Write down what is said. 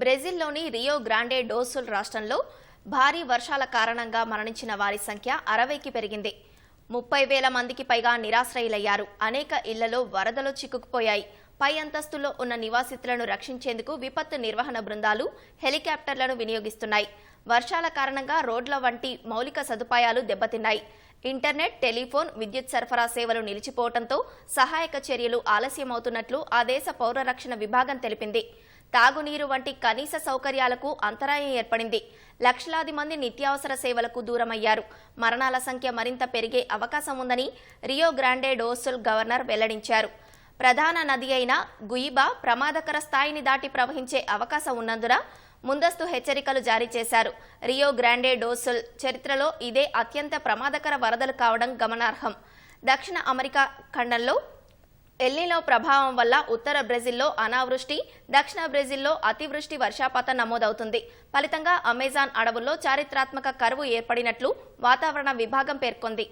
బ్రెజిల్లోని Rio Grande డోసుల్ రాష్ట్రంలో భారీ వర్షాల కారణంగా మరణించిన వారి సంఖ్య అరవైకి పెరిగింది. ముప్పై వేల మందికి పైగా నిరాశ్రయులయ్యారు. అనేక ఇళ్ళలో వరదలు చిక్కుకుపోయాయి. పై అంతస్తులో ఉన్న నివాసితులను రక్షించేందుకు విపత్తు నిర్వహణ బృందాలు హెలికాప్టర్లను వినియోగిస్తున్నాయి. వర్షాల కారణంగా రోడ్ల వంటి మౌలిక సదుపాయాలు దెబ్బతిన్నాయి. ఇంటర్నెట్ టెలిఫోన్ విద్యుత్ సరఫరా సేవలు నిలిచిపోవడంతో సహాయక చర్యలు ఆలస్యమవుతున్నట్లు ఆ దేశ పౌర రక్షణ విభాగం తెలిపింది. తాగునీరు వంటి కనీస సౌకర్యాలకు అంతరాయం ఏర్పడింది. లక్షలాది మంది నిత్యావసర సేవలకు దూరమయ్యారు. మరణాల సంఖ్య మరింత పెరిగే అవకాశం ఉందని రియో గ్రాండే డోసుల్ గవర్నర్ వెల్లడించారు. ప్రధాన నది అయిన గుయిబా ప్రమాదకర స్థాయిని దాటి ప్రవహించే అవకాశం ఉన్నందున ముందస్తు హెచ్చరికలు జారీ చేశారు. రియో గ్రాండే డోసుల్ చరిత్రలో ఇదే అత్యంత ప్రమాదకర వరదలు కావడం గమనార్హం. దక్షిణ అమెరికా ఖండంలో ఎల్నిలో ప్రభావం వల్ల ఉత్తర బ్రెజిల్లో అనావృష్టి దక్షిణ బ్రెజిల్లో అతివృష్టి వర్షాపాతం నమోదవుతుంది. ఫలితంగా అమెజాన్ అడవుల్లో చారిత్రాత్మక కరువు ఏర్పడినట్లు వాతావరణ విభాగం పేర్కొంది.